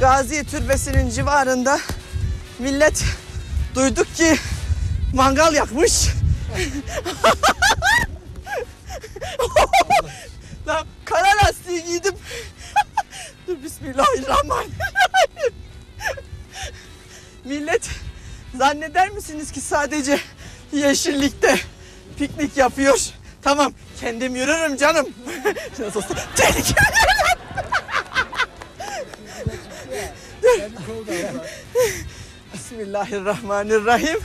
Gazi Türbesi'nin civarında millet duyduk ki mangal yakmış. Lan kara lastiği giydim. Dur Bismillahirrahmanirrahim. Millet zanneder misiniz ki sadece yeşillikte piknik yapıyor? Tamam kendim yürürüm canım. Tehlikeli. Bismillahirrahmanirrahim.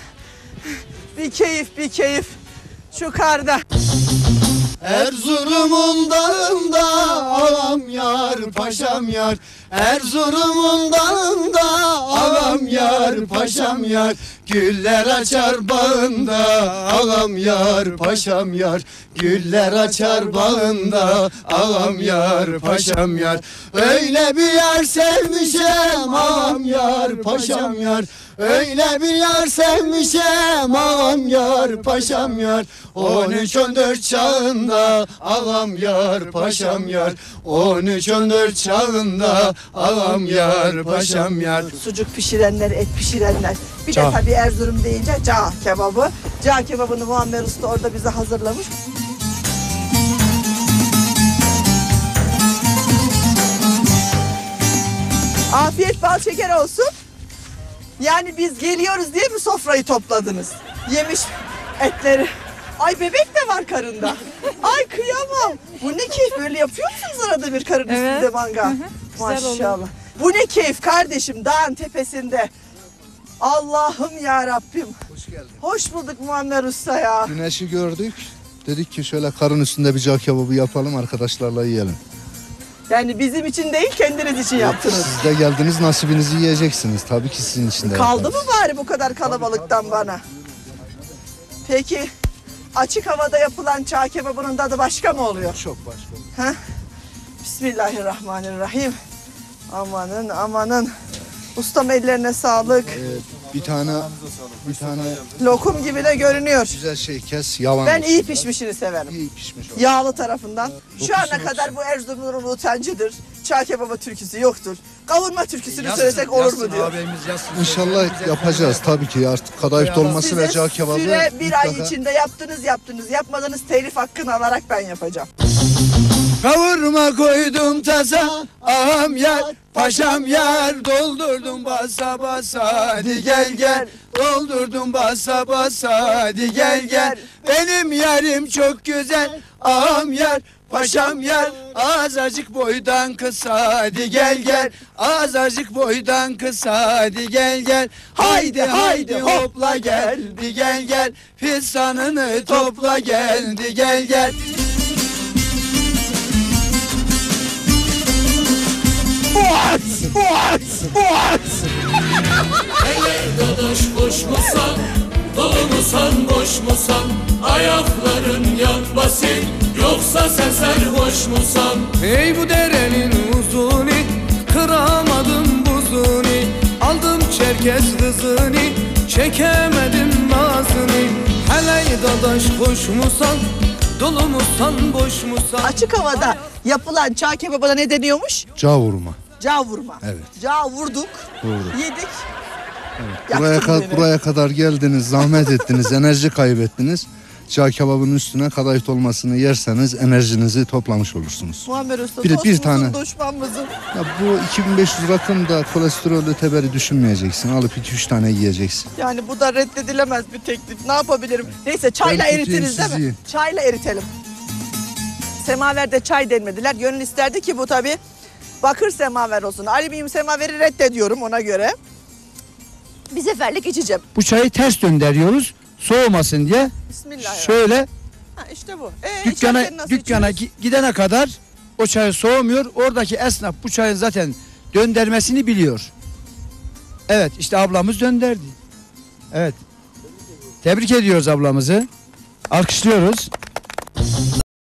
Bir keyif bir keyif şu karda. Erzurum'un dağında ağam yar paşam yar Erzurum'un dağında ağam yar paşam yar. Güller açar bağında ağam yar paşam yar. Güller açar bağında ağam yar paşam yar. Öyle bir yer sevmişem ağam yar paşam yar. Öyle bir yar sevmişem ağam yar paşam yar. 13-14 çağında ağam yar paşam yar. 13-14 çağında ağam yar paşam yar Sucuk pişirenler, et pişirenler. Bir de Cağ. tabii Erzurum deyince cağ kebabı. Cağ kebabını Muammer Usta orada bize hazırlamış. Afiyet bal şeker olsun. Yani biz geliyoruz diye mi sofrayı topladınız? Yemiş etleri. Ay bebek de var karında. Ay kıyamam. Bu ne keyif böyle yapıyor musunuz arada bir karın Evet. üstünde mangal? Hı hı. Güzel oluyor. Maşallah. Bu ne keyif kardeşim dağın tepesinde. Allah'ım ya Rabbim. Hoş geldin. Hoş bulduk Muammer Usta ya. Güneşi gördük dedik ki şöyle karın üstünde bir cağ kebabı yapalım arkadaşlarla yiyelim. Yani bizim için değil kendiniz için yaptınız. Siz de geldiniz nasibinizi yiyeceksiniz tabii ki sizin için de Kaldı yaparız. mı bari bu kadar kalabalıktan bana? Peki açık havada yapılan çağ kebabının tadı başka mı oluyor? Çok başka. Bismillahirrahmanirrahim. Amanın amanın. Ustam ellerine sağlık. Evet, bir tane bir tane Lokum gibi de görünüyor. güzel şey kes yavan. Ben olsun. iyi pişmişini severim. iyi pişmiş. olsun. Yağlı tarafından. Şu Dokusu ana kadar bu Erzurum'un utancıdır. Çağ kebabı türküsü yoktur. Kavurma türküsünü söylesek olur mu diyor. İnşallah yapacağız tabii ki artık kadayıf dolması ve Size cağ kebabı. süre bir ay mutlaka- içinde yaptınız yaptınız. Yapmadınız telif hakkını alarak ben yapacağım. Kavurma koydum tasa ağam yar paşam yar. doldurdum basa basa. Hadi gel gel doldurdum basa basa. Hadi gel gel benim yarim çok güzel. Ağam yar paşam yar. Azıcık boydan kısa. Hadi gel gel azıcık boydan kısa. Hadi gel gel. Haydi haydi hopla geldi. Gel gel. Fistanını topla geldi. Gel gel Dadaş boş musan, dolu musan, boş musan Ayakların yanmasın, yoksa sen sarhoş musan Ey bu derenin uzunu Kıramadım buzunu Aldım çerkez kızını Çekemedim nazını. Hele dadaş hoş musan Dolu musan boş musan Açık havada yapılan çağ kebabına ne deniyormuş? Cağ vurma. Cağ vurma. Evet. Cağ vurduk, Vurduk. yedik. Buraya, Yaktın ka- beni. buraya kadar geldiniz, zahmet ettiniz, enerji kaybettiniz. Cağ kebabının üstüne kadayıf dolmasını yerseniz enerjinizi toplamış olursunuz. Muammer Usta Bir- bir tane. düşmanımızın. Ya bu 2500 rakım da kolesterol öteberi düşünmeyeceksin. Alıp 2-3 tane yiyeceksin. Yani bu da reddedilemez bir teklif. Ne yapabilirim? Neyse çayla Ben tutayım, eritiriz değil siz mi? yiyin. Çayla eritelim. Semaverde çay denmediler. Gönül isterdi ki bu tabi bakır semaver olsun. Alüminyum semaveri reddediyorum ona göre. Bir seferlik içeceğim. Bu çayı ters döndürüyoruz soğumasın diye Bismillahirrahmanirrahim. Şöyle Ha, işte bu. Ee, dükkana nasıl dükkana içiyoruz? gi- gidene kadar o çay soğumuyor. Oradaki esnaf bu çayın zaten döndürmesini biliyor. Evet işte ablamız döndürdü. Evet. Tebrik ediyoruz ablamızı. Alkışlıyoruz.